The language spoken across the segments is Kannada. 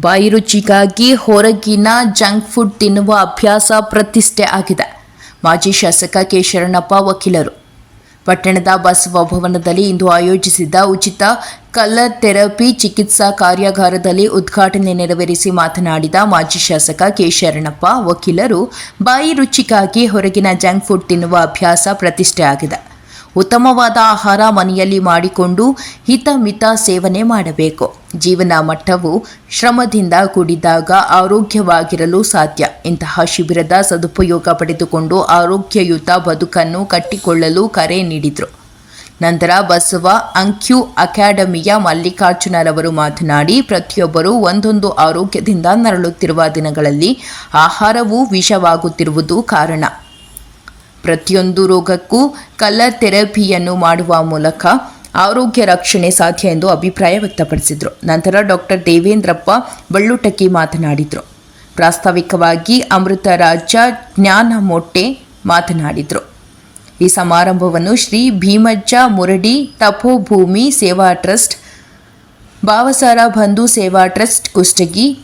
ಬಾಯಿ ರುಚಿಗಾಗಿ ಹೊರಗಿನ ಜಂಕ್ ಫುಡ್ ತಿನ್ನುವ ಅಭ್ಯಾಸ ಪ್ರತಿಷ್ಠೆ ಆಗಿದೆ. ಮಾಜಿ ಶಾಸಕ ಕೆ. ಶರಣಪ್ಪ ವಕೀಲರು. ಪಟ್ಟಣದ ಬಸವ ಭವನದಲ್ಲಿ ಇಂದು ಆಯೋಜಿಸಿದ್ದ ಉಚಿತ ಕಲರ್ ಥೆರಪಿ ಚಿಕಿತ್ಸಾ ಕಾರ್ಯಾಗಾರದಲ್ಲಿ ಉದ್ಘಾಟನೆ ನೆರವೇರಿಸಿ ಮಾತನಾಡಿದ ಮಾಜಿ ಶಾಸಕ ಕೆ. ಶರಣಪ್ಪ ವಕೀಲರು ಬಾಯಿ ರುಚಿಗಾಗಿ ಹೊರಗಿನ ಜಂಕ್ ಫುಡ್ ತಿನ್ನುವ ಅಭ್ಯಾಸ ಪ್ರತಿಷ್ಠೆ ಆಗಿದೆ. ಉತ್ತಮವಾದ ಆಹಾರ ಮನೆಯಲ್ಲಿ ಮಾಡಿಕೊಂಡು ಹಿತಮಿತ ಸೇವನೆ ಮಾಡಬೇಕು. ಜೀವನ ಮಟ್ಟವು ಶ್ರಮದಿಂದ ಕೂಡಿದಾಗ ಆರೋಗ್ಯವಾಗಿರಲು ಸಾಧ್ಯ. ಇಂತಹ ಶಿಬಿರದ ಸದುಪಯೋಗ ಪಡೆದುಕೊಂಡು ಆರೋಗ್ಯಯುತ ಬದುಕನ್ನು ಕಟ್ಟಿಕೊಳ್ಳಲು ಕರೆ ನೀಡಿದರು. ನಂತರ ಬಸವ ಅಂಕ್ಯು ಅಕಾಡೆಮಿಯ ಮಲ್ಲಿಕಾರ್ಜುನರವರು ಮಾತನಾಡಿ, ಪ್ರತಿಯೊಬ್ಬರು ಒಂದೊಂದು ಆರೋಗ್ಯದಿಂದ ನರಳುತ್ತಿರುವ ದಿನಗಳಲ್ಲಿ ಆಹಾರವು ವಿಷವಾಗುತ್ತಿರುವುದು ಕಾರಣ. ಪ್ರತಿಯೊಂದು ರೋಗಕ್ಕೂ ಕಲರ್ ಥೆರಪಿಯನ್ನು ಮಾಡುವ ಮೂಲಕ ಆರೋಗ್ಯ ರಕ್ಷಣೆ ಸಾಧ್ಯ ಎಂದು ಅಭಿಪ್ರಾಯ ವ್ಯಕ್ತಪಡಿಸಿದರು. ನಂತರ ಡಾಕ್ಟರ್ ದೇವೇಂದ್ರಪ್ಪ ಬಳ್ಳುಟಕ್ಕಿ ಮಾತನಾಡಿದರು. ಪ್ರಾಸ್ತಾವಿಕವಾಗಿ ಅಮೃತ ರಾಜ ಜ್ಞಾನ ಮೊಟ್ಟೆ ಮಾತನಾಡಿದರು. ಈ ಸಮಾರಂಭವನ್ನು ಶ್ರೀ ಭೀಮಜ್ಜ ಮುರಡಿ ತಪೋಭೂಮಿ ಸೇವಾ ಟ್ರಸ್ಟ್ ಭಾವಸಾರ ಬಂಧು ಸೇವಾ ಟ್ರಸ್ಟ್, ಕುಷ್ಟಗಿ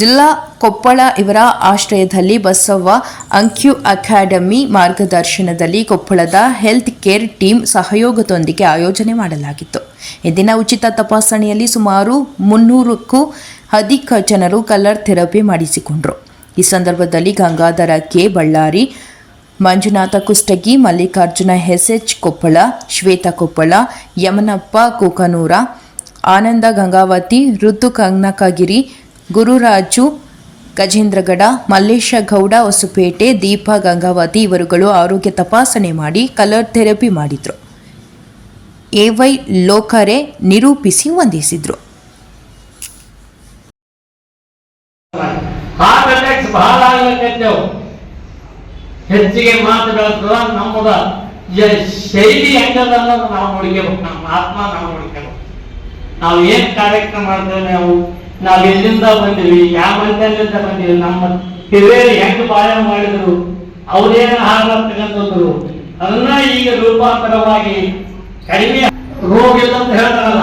ಜಿಲ್ಲಾ ಕೊಪ್ಪಳ ಇವರ ಆಶ್ರಯದಲ್ಲಿ ಬಸವ ಅಂಕ್ಯು ಅಕಾಡೆಮಿ ಮಾರ್ಗದರ್ಶನದಲ್ಲಿ ಕೊಪ್ಪಳದ ಹೆಲ್ತ್ ಕೇರ್ ಟೀಮ್ ಸಹಯೋಗದೊಂದಿಗೆ ಆಯೋಜನೆ ಮಾಡಲಾಗಿತ್ತು. ಇಂದಿನ ಉಚಿತ ತಪಾಸಣೆಯಲ್ಲಿ ಸುಮಾರು ಮುನ್ನೂರಕ್ಕೂ ಅಧಿಕ ಜನರು ಕಲರ್ ಥೆರಪಿ ಮಾಡಿಸಿಕೊಂಡರು. ಈ ಸಂದರ್ಭದಲ್ಲಿ ಗಂಗಾಧರ ಕೆ. ಬಳ್ಳಾರಿ, ಮಂಜುನಾಥ ಕುಷ್ಟಗಿ, ಮಲ್ಲಿಕಾರ್ಜುನ ಎಸ್ಎಚ್ ಕೊಪ್ಪಳ, ಶ್ವೇತಾ ಕೊಪ್ಪಳ, ಯಮನಪ್ಪ ಕುಕನೂರ, ಆನಂದ ಗಂಗಾವತಿ ಋತು ಕನಕಗಿರಿ ಗುರುರಾಜು, ಗಜೇಂದ್ರಗಡ ಮಲ್ಲೇಶ ಗೌಡ ಹೊಸಪೇಟೆ, ದೀಪಾ, ಗಂಗಾವತಿ ಇವರುಗಳು ಆರೋಗ್ಯ ತಪಾಸಣೆ ಮಾಡಿ ಕಲರ್ ಥೆರಪಿ ಮಾಡಿದ್ರು. ಎವೈ ಲೋಕರೆ ನಿರೂಪಿಸಿ ವಂದಿಸಿದ್ರು. ಹೆಚ್ಚಿಗೆ ಮಾತು ಬೆಳೆಸ್ತದ ನಮ್ಮದ ಶೈಲಿ ಹೆಂಗದ ನಾವು ಹುಡುಕಬೇಕು ನಮ್ಮ ಆತ್ಮ ನಾವು ಹುಡುಕಬೇಕು ನಾವು ಏನ್ ಕಾರ್ಯಕ್ರಮ ಮಾಡ್ತೇವೆ ನಾವು? ನಾವು ಎಲ್ಲಿಂದ ಬಂದಿವಿ, ಯಾವ ಮಂತ್ಯದಿಂದ ಬಂದಿವಿ, ನಮ್ಮ ಹಿರಿಯರು ಹೆಂಗ್ ಬಾಳೆ ಮಾಡಿದ್ರು ಅವ್ರೇನ ಆಹಾರ ತಗೊಂಡ್ರು ಅದನ್ನ ಈಗ ರೂಪಾಂತರವಾಗಿ ಕಡಿಮೆ ರೋಗ ಇಲ್ಲ ಅಂತ ಹೇಳ್ತಾರಲ್ಲ.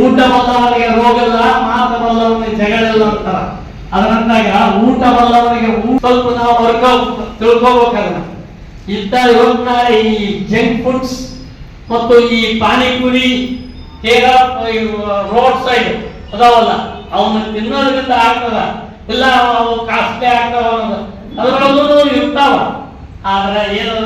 ಊಟ ಬಲ್ಲವನಿಗೆ ರೋಗ ಇಲ್ಲ ಮಾತು ಬಲ್ಲವನಿಗೆ ಜಗಳಿಲ್ಲ ಅಂತಾರ. ಅದರಂತಾಗ ಊಟ ಸ್ವಲ್ಪ ನಾವು ವರ್ಗ ತಿಳ್ಕೋಬೇಕಲ್ಲ ಇದ್ದ ಇವತ್ತಿನ ಈ ಜಂಕ್ ಫುಡ್ಸ್ ಮತ್ತು ಈ ಪಾನಿಪುರಿ ಕೇರ ರೋಡ್ ಸೈಡ್ ಅದಾವಲ್ಲ. ಅವನ್ನ ತಿನ್ನೋದ್ರಿಂದ ಆಗ್ತದ. ಇಲ್ಲ ಅವು ಕಾಸ್ಟ್ಲಿ ಆಗ್ತಾವ ಅನ್ನೋದು. ಅದ್ರೊಳಗೂ ಇರ್ತಾವ. ಆದ್ರೆ ಏನು